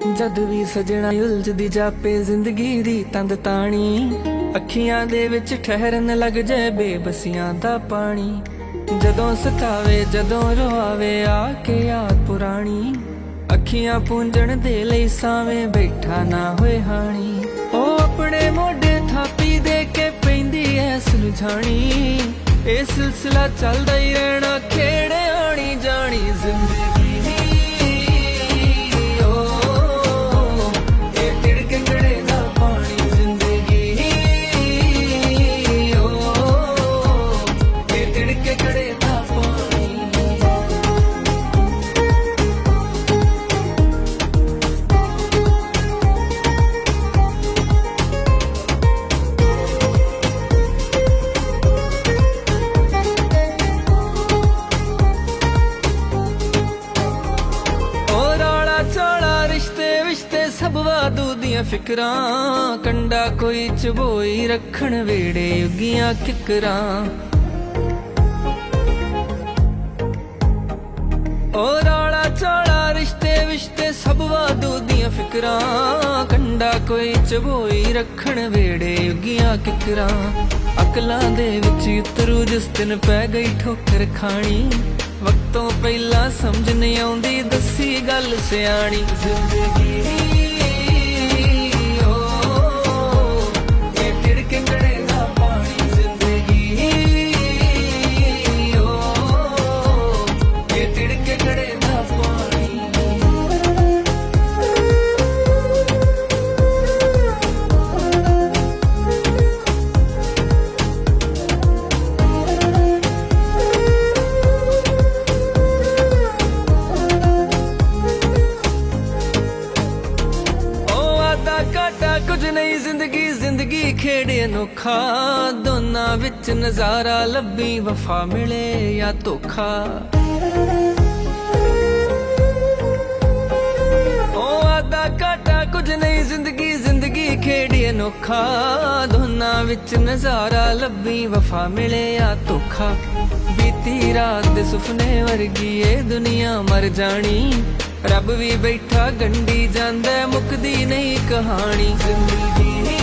ਜਦ ਵੀ ਸਜਣਾ ਉਲਝਦੀ ਜਾਪੇ ਜ਼ਿੰਦਗੀ ਦੀ ਤੰਦ ਤਾਣੀ। ਅੱਖੀਆਂ ਦੇ ਵਿੱਚ ਠਹਿਰਨ ਲੱਗ ਜਾਏ ਬੇਬਸੀਆਂ ਦਾ ਪਾਣੀ। ਜਦੋਂ ਸਤਾਵੇ, ਜਦੋਂ ਰੋਆਵੇ ਆ ਕੇ ਯਾਦ ਪੁਰਾਣੀ। ਅੱਖੀਆਂ ਪੂੰਝਣ ਦੇ ਲਈ ਸਾਵੇਂ ਬੈਠਾ ਨਾ ਹੋਏ ਹਾਣੀ। ਉਹ ਆਪਣੇ ਮੋਢੇ ਥਾਪੀ ਦੇ ਕੇ ਪੈਂਦੀ ਐ ਸੁਲਝਾਣੀ। ਇਹ ਸਿਲਸਿਲਾ ਚੱਲਦਾ ਹੀ ਰਹਿਣਾ ਖੇੜੇ ਆਣੀ ਜਾਣੀ ਜ਼ਿੰਦਗੀ ਵਿਸ਼ਤੇ ਸਭ ਵਾਦੂ ਦੀਆਂ ਫਿਕਰਾਂ। ਕੰਡਾ ਕੋਈ ਚਬੋਈ ਰੱਖਣ ਵੇੜੇ ਉੱਗੀਆਂ ਕਿਕਰਾਂ। ਓ ਰੌਲਾ ਚੌਲਾ, ਰਿਸ਼ਤੇ ਵਿਸ਼ਤੇ ਸਭ ਵਾਦੂ ਦੀਆਂ ਫਿਕਰਾਂ। ਕੰਡਾ ਕੋਈ ਚਬੋਈ ਰੱਖਣ ਵੇੜੇ ਉੱਗੀਆਂ ਕਿਕਰਾਂ। ਅਕਲਾਂ ਦੇ ਵਿੱਚ ਉਤਰੂ ਜਿਸ ਦਿਨ ਪੈ ਗਈ ਠੋਕਰ ਖਾਣੀ। ਵਕਤੋਂ ਪਹਿਲਾਂ ਸਮਝ ਨਹੀਂ ਆਉਂਦੀ ਦੱਸੀ ਗੱਲ ਸਿਆਣੀ। ਜ਼ਿੰਦਗੀ ਕਾਟਾ ਕੁਝ ਨਹੀਂ, ਜ਼ਿੰਦਗੀ ਜ਼ਿੰਦਗੀ ਖੇੜੇ ਅਨੋਖਾ। ਦੋਨਾਂ ਵਿੱਚ ਨਜ਼ਾਰਾ, ਲੱਭੀ ਵਫਾ ਮਿਲੇ ਜਾਂ ਧੋਖਾ। ਕੁਝ ਜ਼ਿੰਦਗੀ ਜ਼ਿੰਦਗੀ ਖੇੜੇ ਅਨੋਖਾ ਦੋਨਾਂ ਵਿੱਚ ਨਜ਼ਾਰਾ ਲੱਭੀ, ਵਫਾ ਮਿਲੇ ਜਾਂ ਧੋਖਾ। ਬੀਤੀ ਰਾਤ ਦੇ ਸੁਪਨੇ ਵਰਗੀ ਏ ਦੁਨੀਆ ਮਰ ਜਾਣੀ। ਰੱਬ ਵੀ ਬੈਠਾ ਗੰਡੀ ਜਾਂਦਾ, ਮੁੱਕਦੀ ਨਹੀਂ ਕਹਾਣੀ। ਜ਼ਿੰਦਗੀ